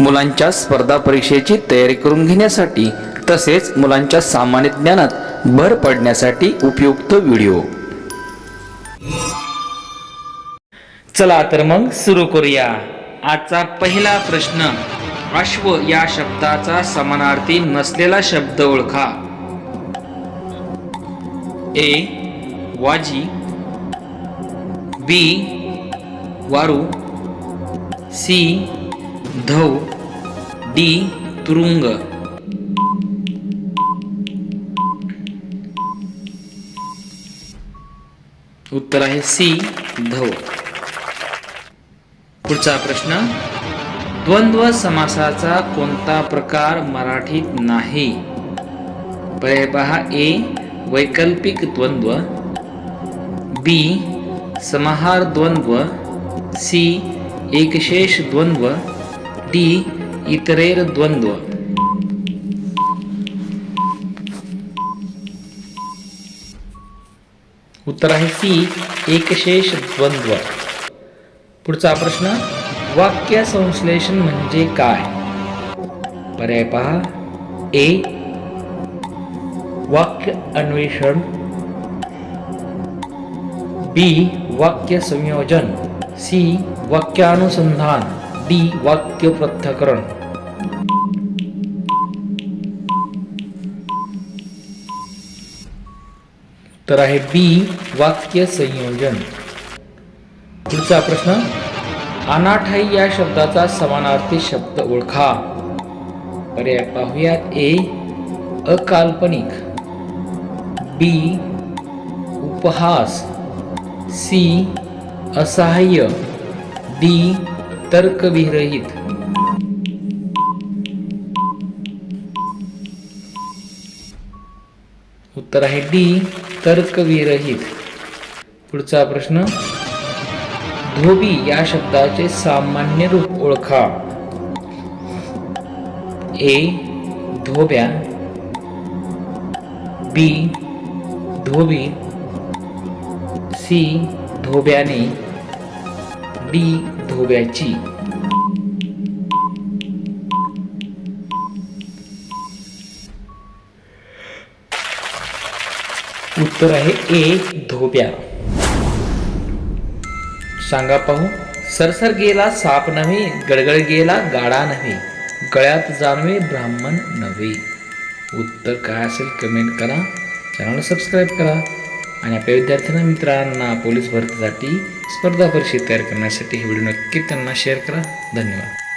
मुलांच्या स्पर्धा परीक्षेची तयारी करून घेण्यासाठी तसेच मुलांच्या सामान्य ज्ञानात भर पडण्यासाठी उपयुक्त व्हिडिओ. चला तर मग सुरू करूया. आजचा पहिला प्रश्न. अश्व या शब्दाचा समानार्थी नसलेला शब्द ओळखा. ए वाजी. बी वारू. सी धव डी तुरुंग. उत्तर आहे सी धव. पुढचा प्रश्न द्वंद्व समासाचा कोणता प्रकार मराठीत नाही? पर्याय पहा ए वैकल्पिक द्वंद्व. बी समाहार द्वंद्व. सी एकशेष द्वंद्व. डी इतरेर द्वंद्व उत्तर आहे सी एकशेष द्वंद्व पुढचा प्रश्न वाक्य संश्लेषण म्हणजे काय पर्याय पहा ए वाक्य अन्वेषण बी वाक्य संयोजन सी वाक्यानुसंधान डी वाक्य पृथक्करण तर आहे बी वाक्य संयोजन. पुढचा प्रश्न अनाठाई या शब्दाचा समानार्थी शब्द ओळखा. पर्याय पाहूयात ए अकाल्पनिक. बी उपहास. सी असहाय्य. डी तर्कविरहित. उत्तर आहे डी तर्कविरहित. पुढचा प्रश्न धोबी या शब्दाचे सामान्य रूप ओळखा. ए धोब्या. बी धोबी. सी धोब्याने. डी धोब्याची उत्तर आहे ए धोब्या. सांगा पाहू. सरसर गेला साप नव्हे गडगड गेला गाडा नव्हे. गळ्यात जाणवे ब्राह्मण नव्हे. उत्तर काय असेल कमेंट करा. चॅनल सबस्क्राईब करा. आणि आपल्या विद्यार्थ्यांना मित्रांना पोलीस भरतीसाठी स्पर्धा परीक्षेत तयार करण्यासाठी हे व्हिडिओ नक्की त्यांना शेअर करा. धन्यवाद.